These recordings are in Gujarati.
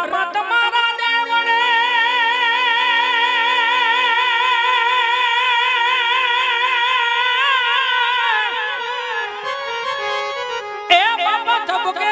રામા તમારા દેવડે. એ બાબા ધબકે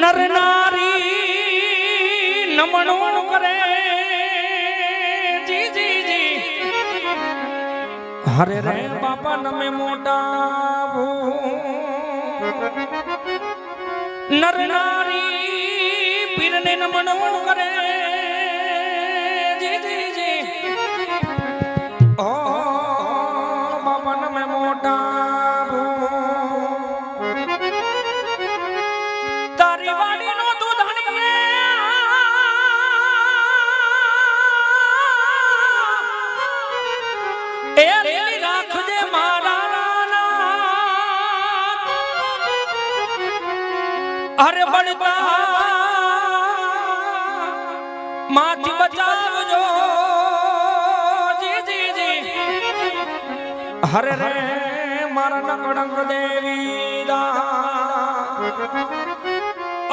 નર નારી નમણું હરે રે બાપા નમે મોટા. નર નારી પીરને નમણું કરે એ લીલી રાખજે મારા. અરે બળતા માથી બચાવજો. જી જી જી હરે રે મારા નકડંગ દેવી દા.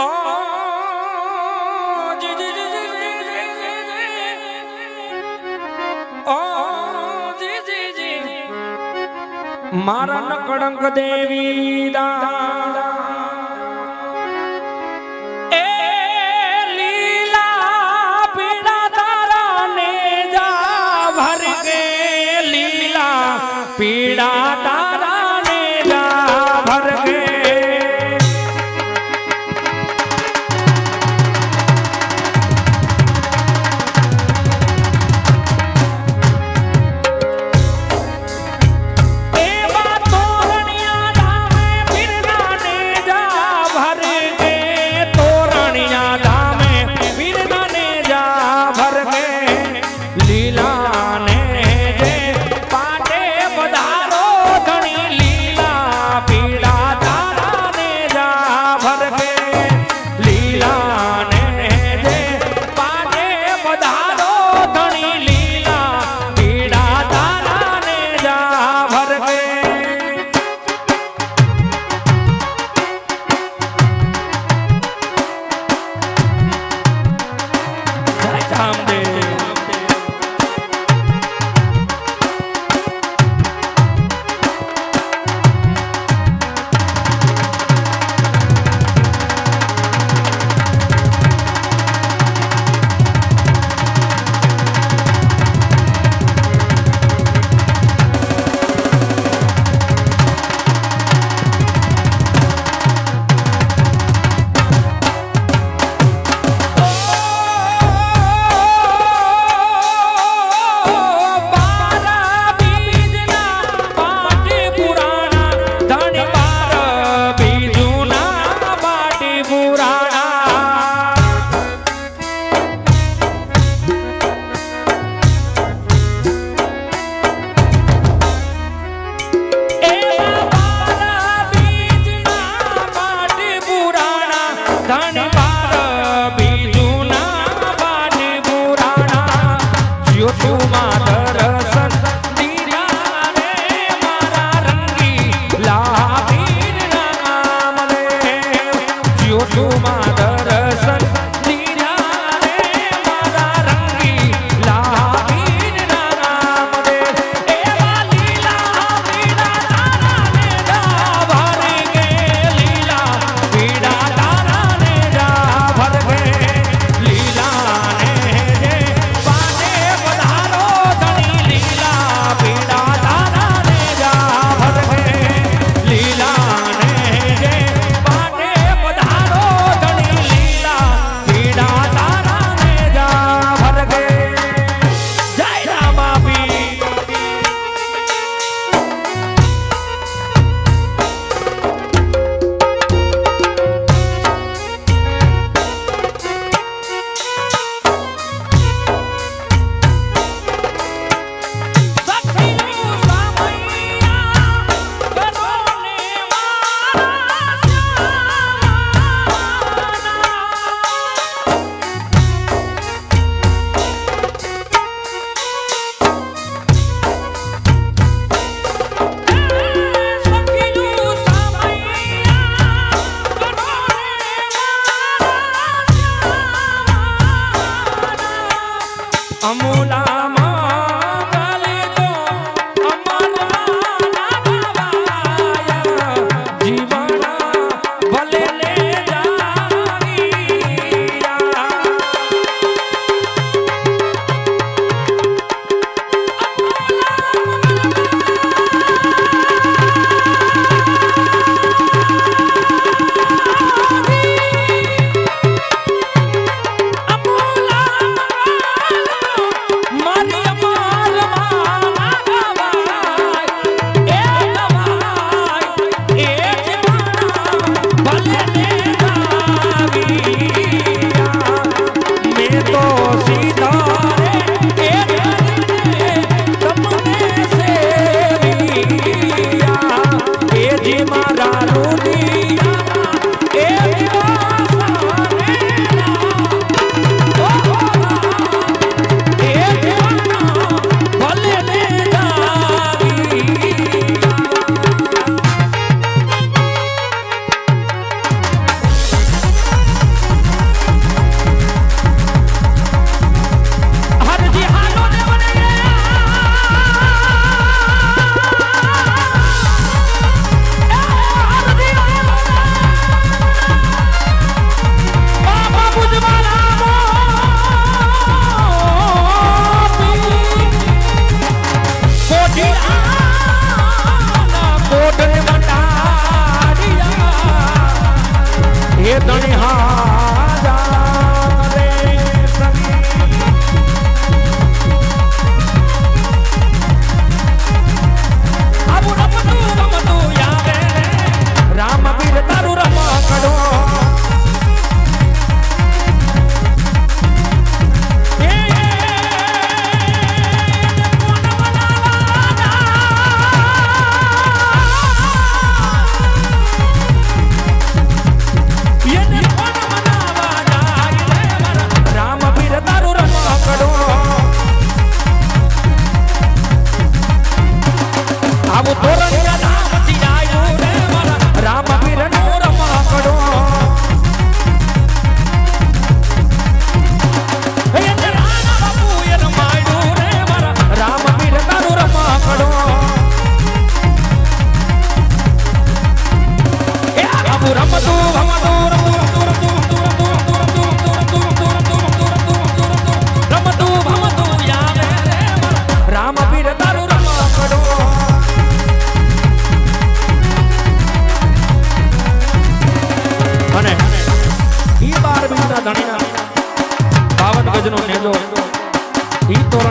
ઓ મારા નકળંક દેવી દા. એ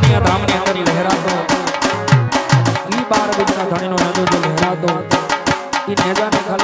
ધણીયા ધામની અંદર લહેરાતો. ઈ બાર બીજના ધણીનો નજો જે લહેરાતો. ઈ નેજાને ખાલી